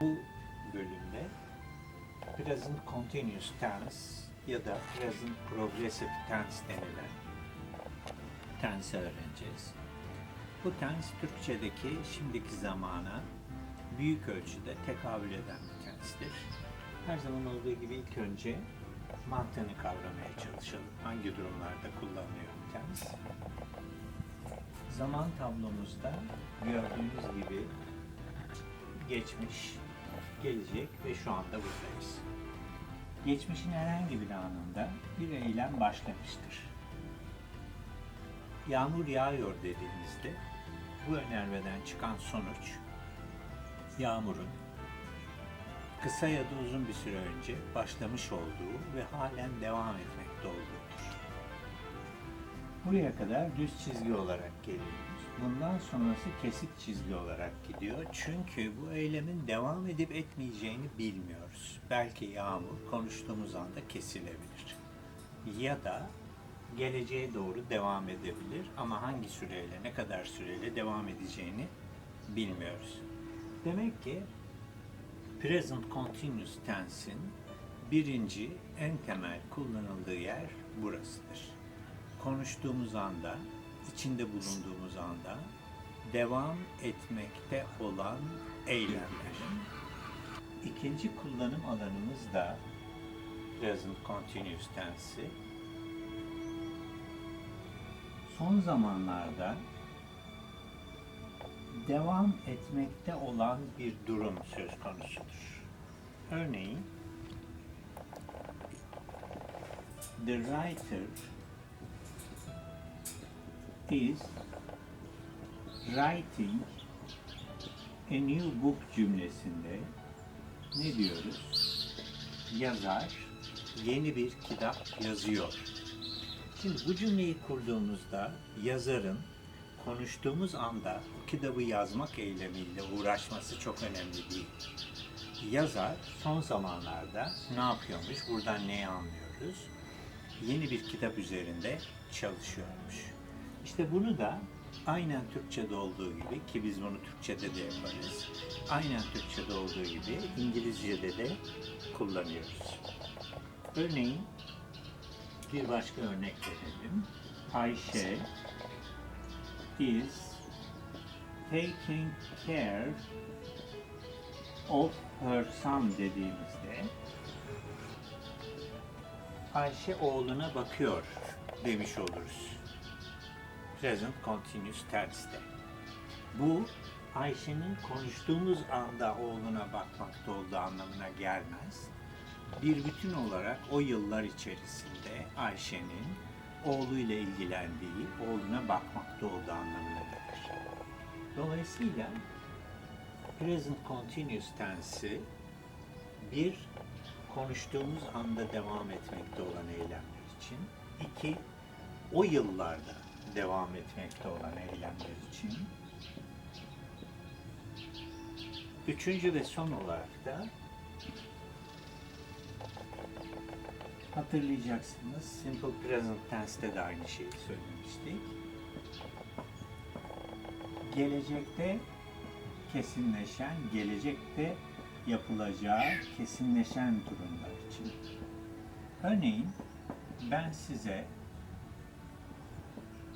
Bu bölümde present continuous tense ya da present progressive tense denilen tense öğreneceğiz. Bu tense Türkçedeki şimdiki zamana büyük ölçüde tekabül eden bir tensedir. Her zaman olduğu gibi ilk önce mantığını kavramaya çalışalım. Hangi durumlarda kullanılıyor tense? Zaman tablomuzda gördüğünüz gibi geçmiş, gelecek ve şu anda buradayız. Geçmişin herhangi bir anında bir eylem başlamıştır. Yağmur yağıyor dediğimizde bu önermeden çıkan sonuç yağmurun kısa ya da uzun bir süre önce başlamış olduğu ve halen devam etmekte olduğudur. Buraya kadar düz çizgi olarak geliyoruz. Bundan sonrası kesik çizgi olarak gidiyor. Çünkü bu eylemin devam edip etmeyeceğini bilmiyoruz. Belki yağmur konuştuğumuz anda kesilebilir. Ya da geleceğe doğru devam edebilir ama hangi süreyle, ne kadar süreyle devam edeceğini bilmiyoruz. Demek ki present continuous tense'in birinci en temel kullanıldığı yer burasıdır. Konuştuğumuz anda, içinde bulunduğumuz anda devam etmekte olan eylemler. İkinci kullanım alanımız da present continuous tense'i son zamanlarda devam etmekte olan bir durum söz konusudur. Örneğin the writer is writing a new book cümlesinde ne diyoruz? Yazar yeni bir kitap yazıyor. Şimdi bu cümleyi kurduğumuzda yazarın konuştuğumuz anda o kitabı yazmak eylemiyle uğraşması çok önemli değil. Yazar son zamanlarda ne yapıyormuş? Buradan neyi anlıyoruz? Yeni bir kitap üzerinde çalışıyormuş. İşte bunu da aynen Türkçe'de olduğu gibi ki biz bunu Türkçe'de de yaparız. Aynen Türkçe'de olduğu gibi İngilizce'de de kullanıyoruz. Örneğin bir başka örnek verelim. Ayşe is taking care of her son dediğimizde Ayşe oğluna bakıyor demiş oluruz. Present continuous tense'te. Bu Ayşe'nin konuştuğumuz anda oğluna bakmakta olduğu anlamına gelmez. Bir bütün olarak o yıllar içerisinde Ayşe'nin oğluyla ilgilendiği, oğluna bakmakta olduğu anlamına gelir. Dolayısıyla present continuous tense'i bir konuştuğumuz anda devam etmekte olan eylemler için, iki o yıllarda devam etmekte olan eylemler için, üçüncü ve son olarak da hatırlayacaksınız. Simple present tense'te de aynı şeyi söylemiştik. Gelecekte kesinleşen, gelecekte yapılacağı kesinleşen durumlar için. Örneğin ben size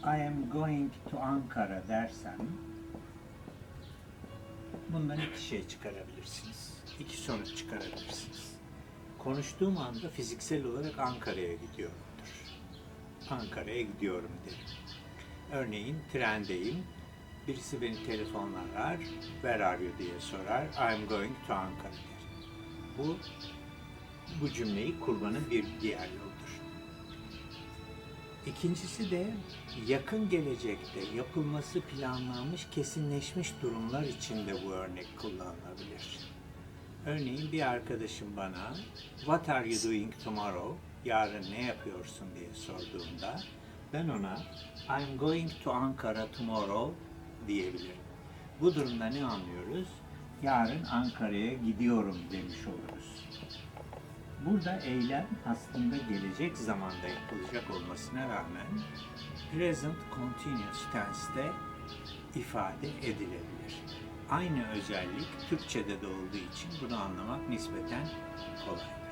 I am going to Ankara dersem bundan iki şey çıkarabilirsiniz. İki sonuç çıkarabilirsiniz konuştuğum anda fiziksel olarak Ankara'ya gidiyorumdur. Ankara'ya gidiyorum derim. Örneğin trendeyim. Birisi beni telefonla arar. Where are you diye sorar. I'm going to Ankara derim. Bu bu cümleyi kurmanın bir diğer yoludur. İkincisi de yakın gelecekte yapılması planlanmış, kesinleşmiş durumlar için de bu örnek kullanılabilir. Örneğin bir arkadaşım bana What are you doing tomorrow? Yarın ne yapıyorsun diye sorduğunda ben ona I'm going to Ankara tomorrow diyebilirim. Bu durumda ne anlıyoruz? Yarın Ankara'ya gidiyorum demiş oluruz. Burada eylem aslında gelecek zamanda yapılacak olmasına rağmen present continuous tense'te ifade edilebilir. Aynı özellik Türkçe'de de olduğu için bunu anlamak nispeten kolaydır.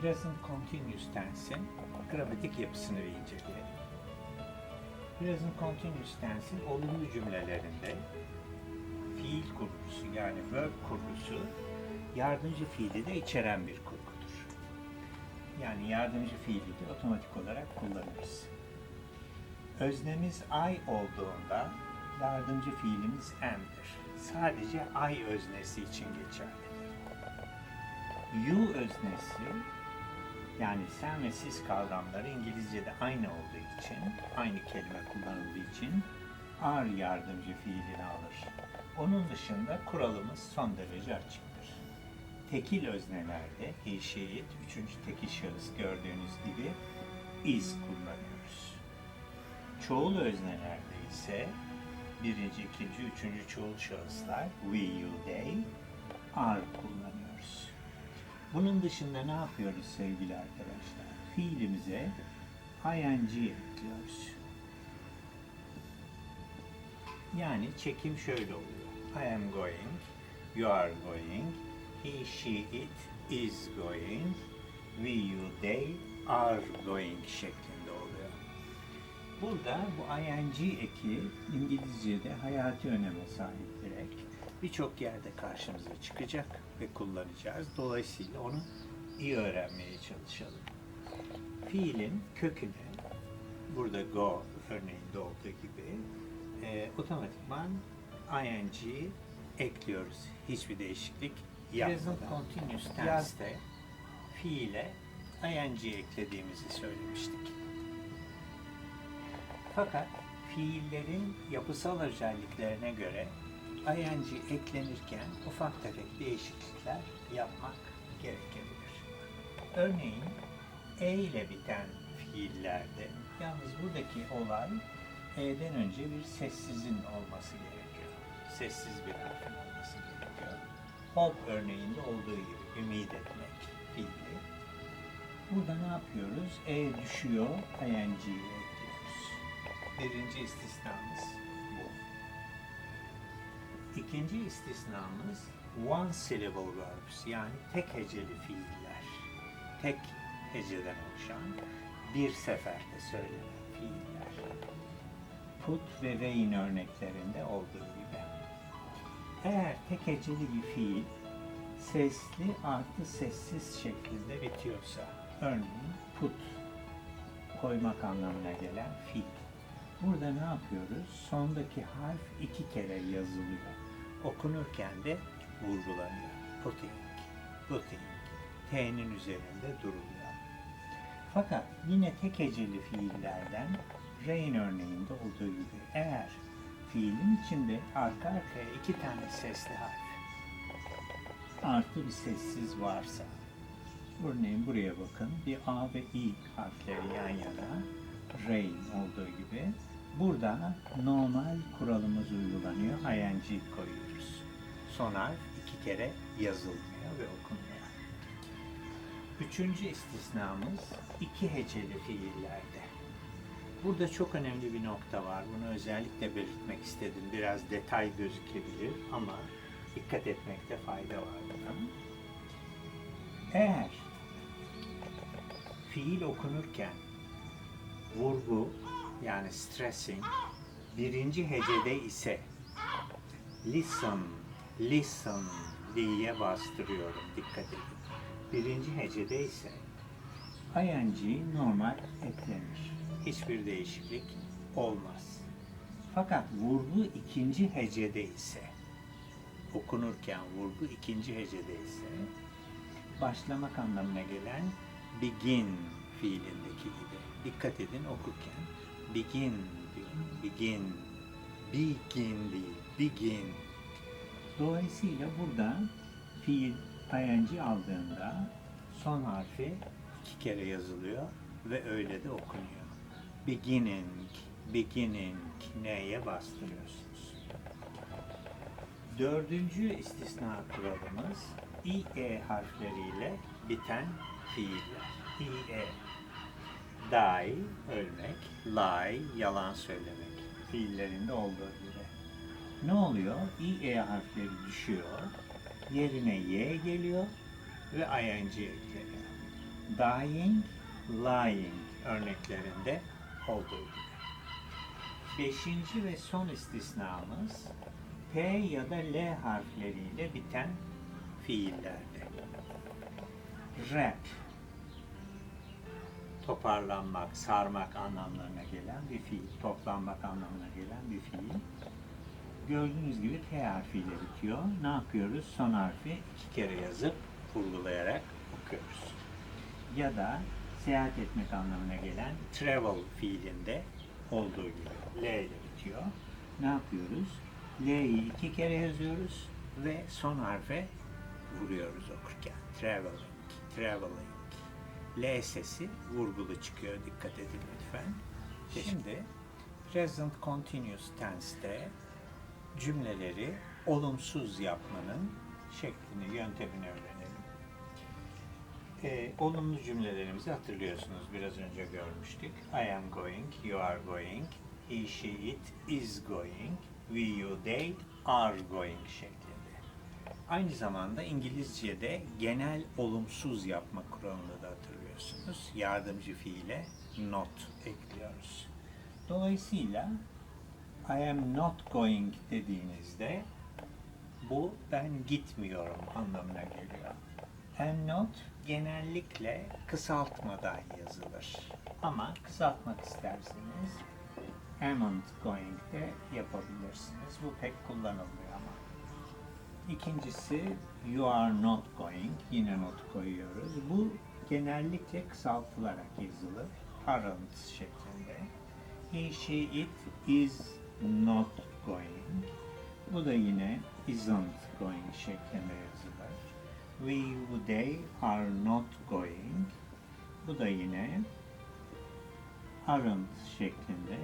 Present Continuous Tense'in gramatik yapısını bir inceleyelim. Present Continuous Tense'in olumlu cümlelerinde yani verb kurgusu yardımcı fiili de içeren bir kurgudur. Yani yardımcı fiili de otomatik olarak kullanırız. Öznemiz I olduğunda yardımcı fiilimiz am'dir. Sadece I öznesi için geçerlidir. You öznesi yani sen ve siz kavramları İngilizce'de aynı olduğu için, aynı kelime kullanıldığı için are yardımcı fiilini alır. Onun dışında kuralımız son derece açıktır. Tekil öznelerde he, she, it, üçüncü tekil şahıs gördüğünüz gibi is kullanıyoruz. Çoğul öznelerde ise birinci, ikinci, üçüncü çoğul şahıslar we, you, they are kullanıyoruz. Bunun dışında ne yapıyoruz sevgili arkadaşlar? Fiilimize ing ekliyoruz. Yani çekim şöyle oluyor. I am going, you are going, he, she, it is going, we, you, they are going şeklinde oluyor. Burada bu ing eki İngilizce'de hayati öneme sahip bir ek. Birçok yerde karşımıza çıkacak ve kullanacağız. Dolayısıyla onu iyi öğrenmeye çalışalım. Fiilin köküne burada go örneğinde olduğu gibi e, otomatikman ing ekliyoruz. Hiçbir değişiklik yapmadan. Present continuous tense'te fiile ing eklediğimizi söylemiştik. Fakat fiillerin yapısal özelliklerine göre ing eklenirken ufak tefek değişiklikler yapmak gerekebilir. Örneğin e ile biten fiillerde yalnız buradaki olay e'den önce bir sessizin olması gerekiyor. Sessiz bir harfin olması gerekiyor. Hope örneğinde olduğu gibi ümit etmek fiili. Burada ne yapıyoruz? E düşüyor, ing'yi ekliyoruz. Birinci istisnamız bu. İkinci istisnamız one syllable verbs yani tek heceli fiiller. Tek heceden oluşan bir seferde söylenen fiiller. Put ve rain örneklerinde olduğu gibi. Eğer tek heceli bir fiil sesli artı sessiz şeklinde bitiyorsa, örneğin put koymak anlamına gelen fiil. Burada ne yapıyoruz? Sondaki harf iki kere yazılıyor. Okunurken de vurgulanıyor. Putting, putting. T'nin üzerinde duruluyor. Fakat yine tek heceli fiillerden rain örneğinde olduğu gibi eğer fiilin içinde arka arkaya iki tane sesli harf artı bir sessiz varsa örneğin buraya bakın bir A ve I harfleri yan yana rain olduğu gibi burada normal kuralımız uygulanıyor. ing koyuyoruz. Son harf iki kere yazılmıyor ve okunmuyor. Üçüncü istisnamız iki heceli fiillerde. Burada çok önemli bir nokta var. Bunu özellikle belirtmek istedim. Biraz detay gözükebilir ama dikkat etmekte fayda var. Eğer fiil okunurken vurgu yani stressing birinci hecede ise listen, listen diye bastırıyorum. Dikkat edin. Birinci hecede ise ing normal eklenir. Hiçbir değişiklik olmaz. Fakat vurgu ikinci hecede ise okunurken vurgu ikinci hecede ise başlamak anlamına gelen begin fiilindeki gibi. Dikkat edin okurken begin diyor. Begin. Begin değil. Begin. Dolayısıyla burada fiil ing aldığında son harfi iki kere yazılıyor ve öyle de okunuyor. Beginning, beginning neye bastırıyorsunuz? Dördüncü istisna kuralımız ie harfleriyle biten fiiller. ie. Die, ölmek, lie, yalan söylemek. fiillerinde olduğu gibi. Ne oluyor? i e harfleri düşüyor. Yerine y geliyor ve ing ekleniyor. Dying, lying örneklerinde olduğu gibi. Beşinci ve son istisnamız P ya da L harfleriyle biten fiillerde. Rap, toparlanmak, sarmak anlamlarına gelen bir fiil, toplanmak anlamına gelen bir fiil. Gördüğünüz gibi T harfiyle bitiyor. Ne yapıyoruz? Son harfi iki kere yazıp vurgulayarak okuyoruz. Ya da seyahat etmek anlamına gelen travel fiilinde olduğu gibi L ile bitiyor. Ne yapıyoruz? L'yi iki kere yazıyoruz ve son harfe vuruyoruz okurken. Traveling, traveling. L sesi vurgulu çıkıyor. Dikkat edin lütfen. Şimdi present continuous tense'te cümleleri olumsuz yapmanın şeklini, yöntemini öğrenelim. Ee, olumlu cümlelerimizi hatırlıyorsunuz. Biraz önce görmüştük. I am going, you are going, he, she, it is going, we, you, they are going şeklinde. Aynı zamanda İngilizce'de genel olumsuz yapma kuralını da hatırlıyorsunuz. Yardımcı fiile not ekliyoruz. Dolayısıyla I am not going dediğinizde bu ben gitmiyorum anlamına geliyor. Am not genellikle kısaltmadan yazılır. Ama kısaltmak isterseniz amn't going de yapabilirsiniz. Bu pek kullanılmıyor ama. İkincisi you are not going. Yine not koyuyoruz. Bu genellikle kısaltılarak yazılır. Aren't şeklinde. He, she, it is not going. Bu da yine isn't going şeklinde yazılır. We, they are not going. Bu da yine aren't şeklinde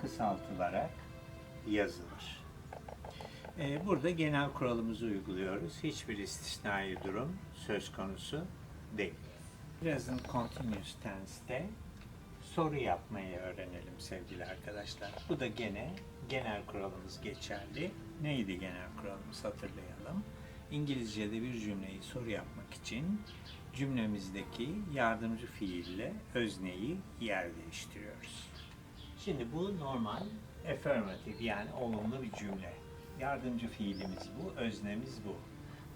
kısaltılarak yazılır. Ee, burada genel kuralımızı uyguluyoruz. Hiçbir istisnai durum söz konusu değil. Present continuous tense'te soru yapmayı öğrenelim sevgili arkadaşlar. Bu da gene genel kuralımız geçerli. Neydi genel kuralımız hatırlayalım. İngilizce'de bir cümleyi soru yapmak için cümlemizdeki yardımcı fiille özneyi yer değiştiriyoruz. Şimdi bu normal affirmative yani olumlu bir cümle. Yardımcı fiilimiz bu, öznemiz bu.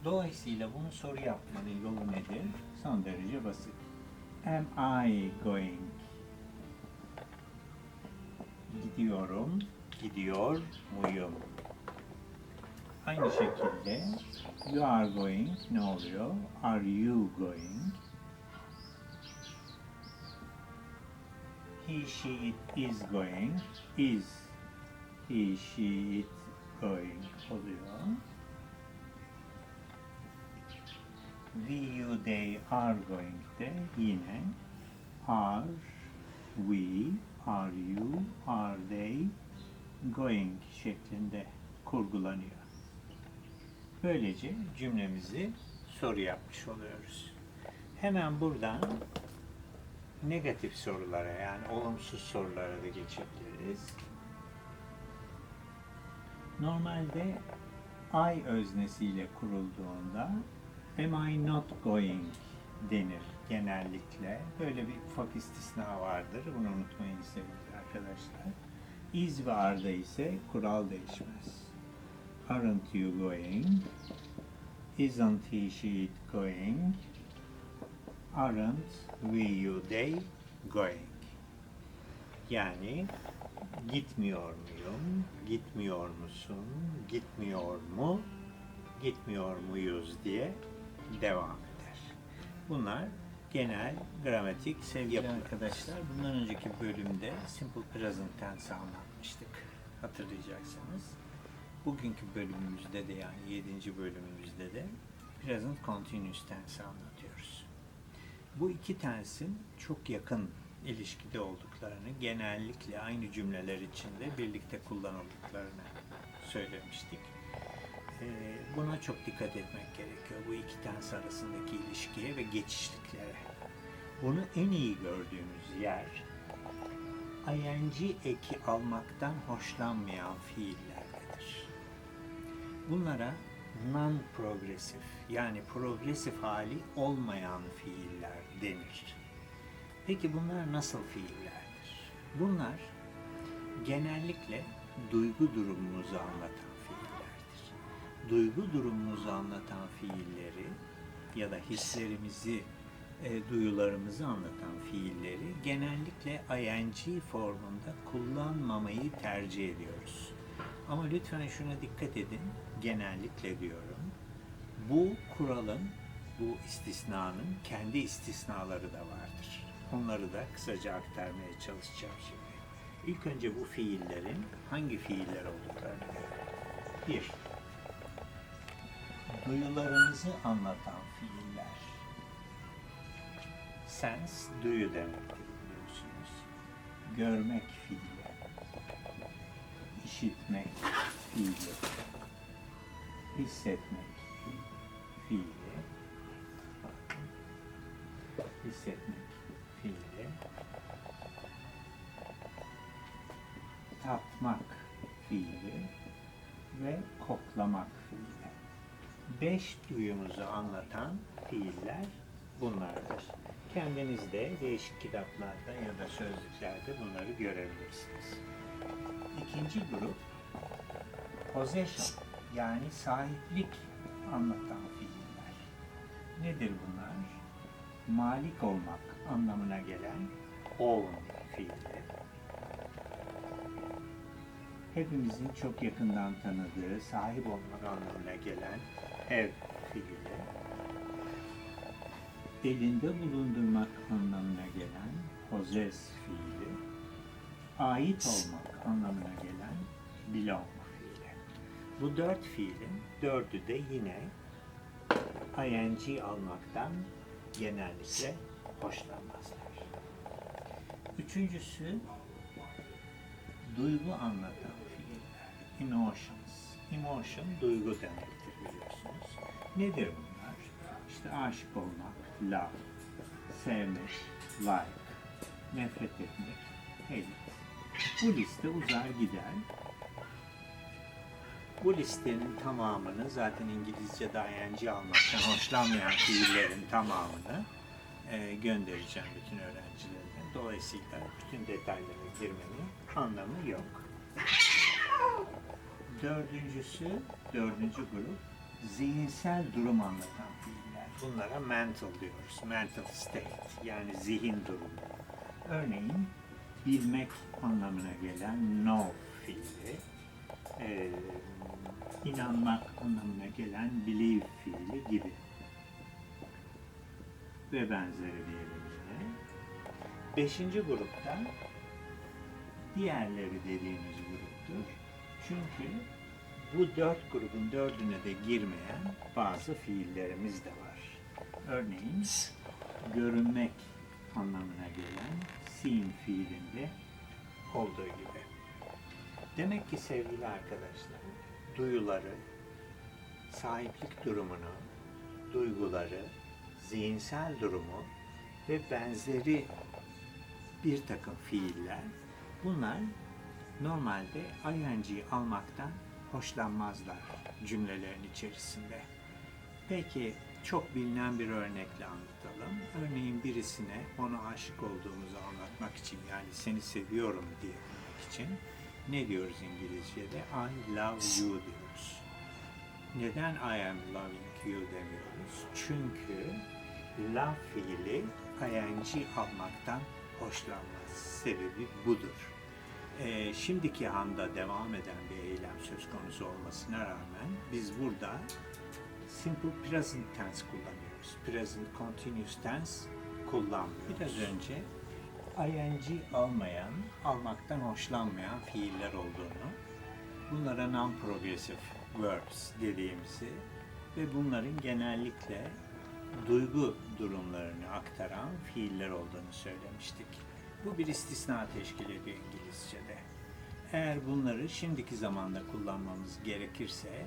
Dolayısıyla bunu soru yapmanın yolu nedir? Son derece basit. Am I going? Gidiyorum, gidiyor muyum? Aynı şekilde you are going ne oluyor? Are you going? He, she, it is going. Is he, she, it going oluyor. We, you, they are going de yine are, we, are you, are they going şeklinde kurgulanıyor. Böylece cümlemizi soru yapmış oluyoruz. Hemen buradan negatif sorulara yani olumsuz sorulara da geçebiliriz. Normalde I öznesiyle kurulduğunda am I not going denir genellikle. Böyle bir ufak istisna vardır. Bunu unutmayın sevgili arkadaşlar. Is ve are'da ise kural değişmez. Aren't you going? Isn't he, she, going? Aren't we, you, they going? Yani gitmiyor muyum, gitmiyor musun, gitmiyor mu, gitmiyor muyuz diye devam eder. Bunlar genel gramatik sevgili arkadaşlar. Bundan önceki bölümde simple present tense anlatmıştık. Hatırlayacaksınız. Bugünkü bölümümüzde de yani 7. bölümümüzde de present continuous tense anlatıyoruz. Bu iki tensin çok yakın ilişkide olduklarını, genellikle aynı cümleler içinde birlikte kullanıldıklarını söylemiştik. Ee, Buna çok dikkat etmek gerekiyor. Bu iki tens arasındaki ilişkiye ve geçişliklere. Bunu en iyi gördüğümüz yer ing eki almaktan hoşlanmayan fiillerdedir. Bunlara non-progresif yani progresif hali olmayan fiiller denir. Peki bunlar nasıl fiillerdir? Bunlar genellikle duygu durumumuzu anlatan fiillerdir. Duygu durumumuzu anlatan fiilleri ya da hislerimizi, e, duyularımızı anlatan fiilleri genellikle ing formunda kullanmamayı tercih ediyoruz. Ama lütfen şuna dikkat edin, genellikle diyorum. Bu kuralın, bu istisnanın kendi istisnaları da vardır. Onları da kısaca aktarmaya çalışacağım şimdi. İlk önce bu fiillerin hangi fiiller olduklarını görelim. Bir, duyularımızı anlatan fiiller. Sense, duyu demektir biliyorsunuz. Görmek fiili, işitmek fiili, hissetmek fiili, hissetmek fiili, tatmak fiili ve koklamak fiili. Beş duyumuzu anlatan fiiller bunlardır. Kendiniz de değişik kitaplarda ya da sözlüklerde bunları görebilirsiniz. İkinci grup possession yani sahiplik anlatan fiiller. Nedir bunlar? Malik olmak anlamına gelen own fiili. Hepimizin çok yakından tanıdığı, sahip olmak anlamına gelen ev fiili. Elinde bulundurmak anlamına gelen possess fiili. Ait olmak anlamına gelen belong. Bu dört fiilin dördü de yine ing almaktan genellikle hoşlanmazlar. Üçüncüsü duygu anlatan fiiller. Emotions. Emotion duygu demektir biliyorsunuz. Nedir bunlar? İşte aşık olmak, love, sevmek, like, nefret etmek, hate. Bu liste uzar gider. Bu listenin tamamını zaten İngilizce'de ing almaktan hoşlanmayan fiillerin tamamını e, göndereceğim bütün öğrencilerime. Dolayısıyla bütün detaylara girmenin anlamı yok. Dördüncüsü, dördüncü grup zihinsel durum anlatan fiiller. Bunlara mental diyoruz. Mental state yani zihin durumu. Örneğin bilmek anlamına gelen know fiili, e, inanmak anlamına gelen believe fiili gibi ve benzeri diyelim yine. Beşinci grupta diğerleri dediğimiz gruptur. Çünkü bu dört grubun dördüne de girmeyen bazı fiillerimiz de var. Örneğin görünmek anlamına gelen seen fiilinde olduğu gibi. Demek ki sevgili arkadaşlar, duyuları, sahiplik durumunu, duyguları, zihinsel durumu ve benzeri bir takım fiiller bunlar normalde ing almaktan hoşlanmazlar cümlelerin içerisinde. Peki çok bilinen bir örnekle anlatalım. Örneğin birisine ona aşık olduğumuzu anlatmak için yani seni seviyorum diye demek için ne diyoruz İngilizce'de? I love you diyoruz. Neden I am loving you demiyoruz? Çünkü love fiili ing almaktan hoşlanmaz. Sebebi budur. Ee, şimdiki anda devam eden bir eylem söz konusu olmasına rağmen biz burada simple present tense kullanıyoruz. Present continuous tense kullanmıyoruz. Biraz önce ing almayan, almaktan hoşlanmayan fiiller olduğunu, bunlara non-progressive verbs dediğimizi ve bunların genellikle duygu durumlarını aktaran fiiller olduğunu söylemiştik. Bu bir istisna teşkil ediyor İngilizce'de. Eğer bunları şimdiki zamanda kullanmamız gerekirse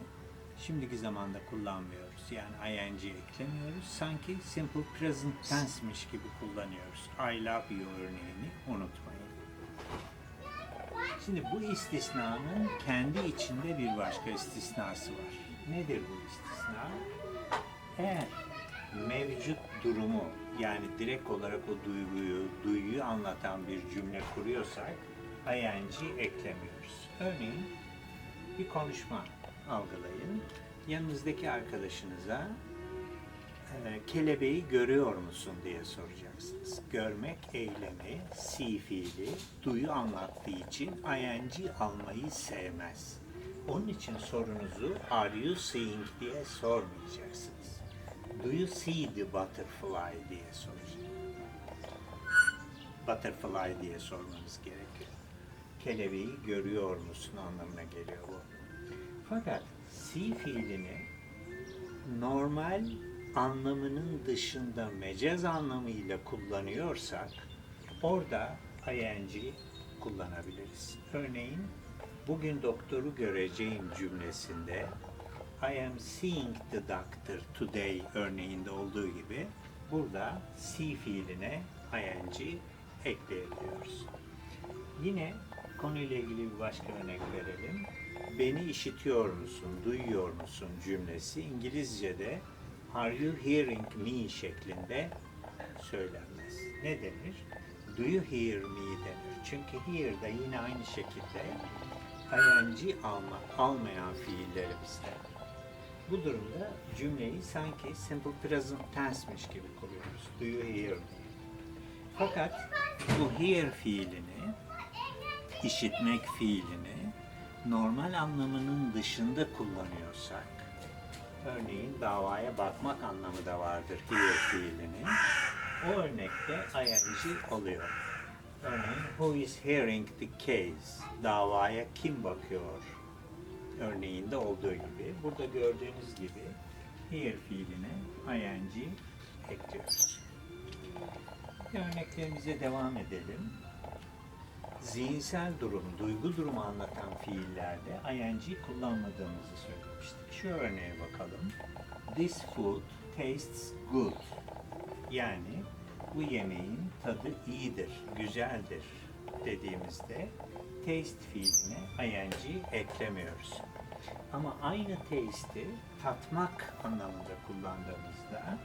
şimdiki zamanda kullanmıyoruz. Yani ing eklemiyoruz. Sanki simple present tense'miş gibi kullanıyoruz. I love you örneğini unutmayın. Şimdi bu istisnanın kendi içinde bir başka istisnası var. Nedir bu istisna? Eğer mevcut durumu yani direkt olarak o duyguyu, duyuyu anlatan bir cümle kuruyorsak ing eklemiyoruz. Örneğin bir konuşma algılayın. Yanınızdaki arkadaşınıza e, kelebeği görüyor musun diye soracaksınız. Görmek eylemi, see fiili, duyu anlattığı için ing almayı sevmez. Onun için sorunuzu are you seeing diye sormayacaksınız. Do you see the butterfly diye soracaksınız. Butterfly diye sormanız gerekiyor. Kelebeği görüyor musun anlamına geliyor bu. Fakat see fiilini normal anlamının dışında mecaz anlamıyla kullanıyorsak orada ing kullanabiliriz. Örneğin bugün doktoru göreceğim cümlesinde I am seeing the doctor today örneğinde olduğu gibi burada see fiiline ing ekleyebiliyoruz. Yine konuyla ilgili bir başka örnek verelim. Beni işitiyor musun, duyuyor musun cümlesi İngilizce'de Are you hearing me şeklinde söylenmez. Ne denir? Do you hear me denir. Çünkü hear da yine aynı şekilde ing alma, almayan fiillerimizde. Bu durumda cümleyi sanki simple present tense'miş gibi kuruyoruz. Do you hear me? Fakat bu hear fiilini, işitmek fiilini normal anlamının dışında kullanıyorsak, örneğin davaya bakmak anlamı da vardır hear fiilinin, o örnekte ing oluyor. Örneğin, who is hearing the case? Davaya kim bakıyor? Örneğinde olduğu gibi. Burada gördüğünüz gibi hear fiiline ing ekliyoruz. Örneklerimize devam edelim. Zihinsel durum, duygu durumu anlatan fiillerde ing kullanmadığımızı söylemiştik. Şu örneğe bakalım. This food tastes good. Yani bu yemeğin tadı iyidir, güzeldir dediğimizde taste fiiline ing eklemiyoruz. Ama aynı taste'i tatmak anlamında kullandığımızda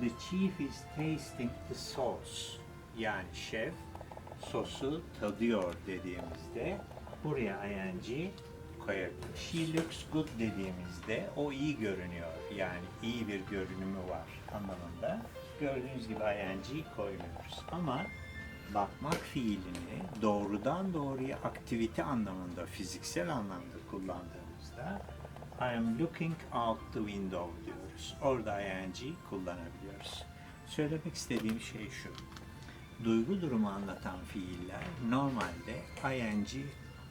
the chief is tasting the sauce yani şef sosu tadıyor dediğimizde buraya ing koyabiliriz. She looks good dediğimizde o iyi görünüyor. Yani iyi bir görünümü var anlamında. Gördüğünüz gibi ing koymuyoruz. Ama bakmak fiilini doğrudan doğruya aktivite anlamında, fiziksel anlamda kullandığımızda I am looking out the window diyoruz. Orada ing kullanabiliyoruz. Söylemek istediğim şey şu. Duygu durumu anlatan fiiller normalde ing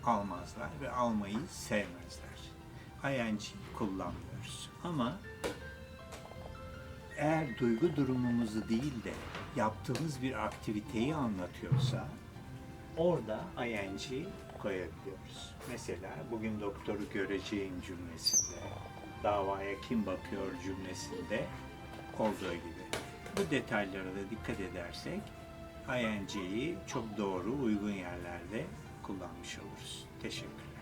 almazlar ve almayı sevmezler. ing kullanmıyoruz. Ama eğer duygu durumumuzu değil de yaptığımız bir aktiviteyi anlatıyorsa orada ing koyabiliyoruz. Mesela bugün doktoru göreceğim cümlesinde, davaya kim bakıyor cümlesinde olduğu gibi. Bu detaylara da dikkat edersek ing'yi çok doğru, uygun yerlerde kullanmış oluruz. Teşekkürler.